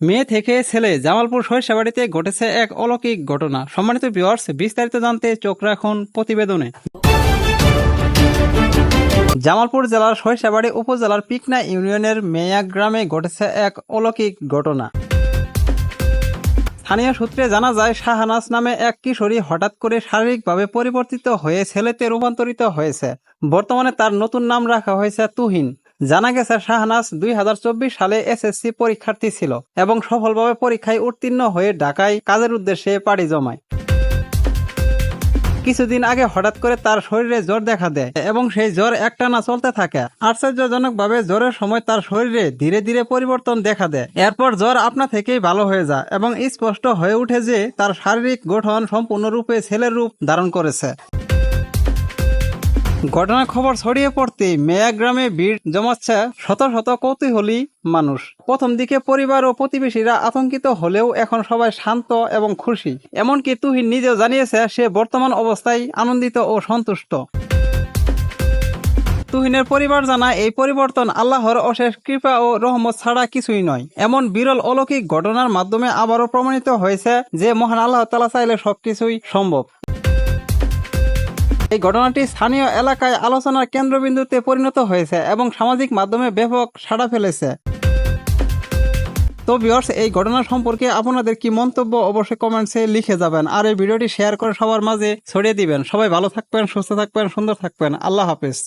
মেয়ে থেকে ছেলে জামালপুর সরিষাবাড়িতে ঘটেছে এক অলৌকিক ঘটনা। সম্মানিত ভিউয়ার্স বিস্তারিত জানতে চোখ রাখুন প্রতিবেদনে। জামালপুর জেলার সরিষাবাড়ি উপজেলার পিকনা ইউনিয়নের মেয়া গ্রামে ঘটেছে এক অলৌকিক ঘটনা। স্থানীয় সূত্রে জানা যায়, শাহানাজ নামে এক কিশোরী হঠাৎ করে শারীরিকভাবে পরিবর্তিত হয়ে ছেলেতে রূপান্তরিত হয়েছে। বর্তমানে তার নতুন নাম রাখা হয়েছে তুহিন। জানা গেছে শাহনাজ দুই হাজার চব্বিশ সালে এসএসসি পরীক্ষার্থী ছিল এবং সফলভাবে পরীক্ষায় উত্তীর্ণ হয়ে ঢাকায় কাজের উদ্দেশ্যে পাড়ি জমায়। কিছুদিন আগে হঠাৎ করে তার শরীরে জ্বর দেখা দেয় এবং সেই জ্বর একটানা চলতে থাকে। আশ্চর্যজনকভাবে জ্বরের সময় তার শরীরে ধীরে ধীরে পরিবর্তন দেখা দেয়। এরপর জ্বর আপনা থেকেই ভালো হয়ে যায় এবং স্পষ্ট হয়ে উঠে যে তার শারীরিক গঠন সম্পূর্ণরূপে ছেলের রূপ ধারণ করেছে। ঘটনা খবর ছড়িয়ে পড়তে মেয়া গ্রামে ভিড় জমাচ্ছে শত শত কৌতূহলী মানুষ। প্রথম দিকে পরিবার ও প্রতিবেশীরা আতঙ্কিত হলেও এখন সবাই শান্ত এবং খুশি। এমনকি তুহিন নিজেও জানিয়েছে, সে বর্তমান অবস্থায় আনন্দিত ও সন্তুষ্ট। তুহিনের পরিবার জানা এই পরিবর্তন আল্লাহর অশেষ কৃপা ও রহমত ছাড়া কিছুই নয়। এমন বিরল অলৌকিক ঘটনার মাধ্যমে আবারও প্রমাণিত হয়েছে যে মহান আল্লাহ তালা চাইলে সবকিছুই সম্ভব। এই ঘটনাটি স্থানীয় এলাকায় আলোচনার কেন্দ্রবিন্দুতে পরিণত হয়েছে এবং সামাজিক মাধ্যমে ব্যাপক সাড়া ফেলেছে। তো ভিউয়ার্স এই ঘটনা সম্পর্কে আপনাদের কি মন্তব্য অবশ্যই কমেন্টসে লিখে যাবেন। আর এই ভিডিওটি শেয়ার করে সবার মাঝে ছড়িয়ে দিবেন। সবাই ভালো থাকবেন, সুস্থ থাকবেন, সুন্দর থাকবেন। আল্লাহ হাফেজ।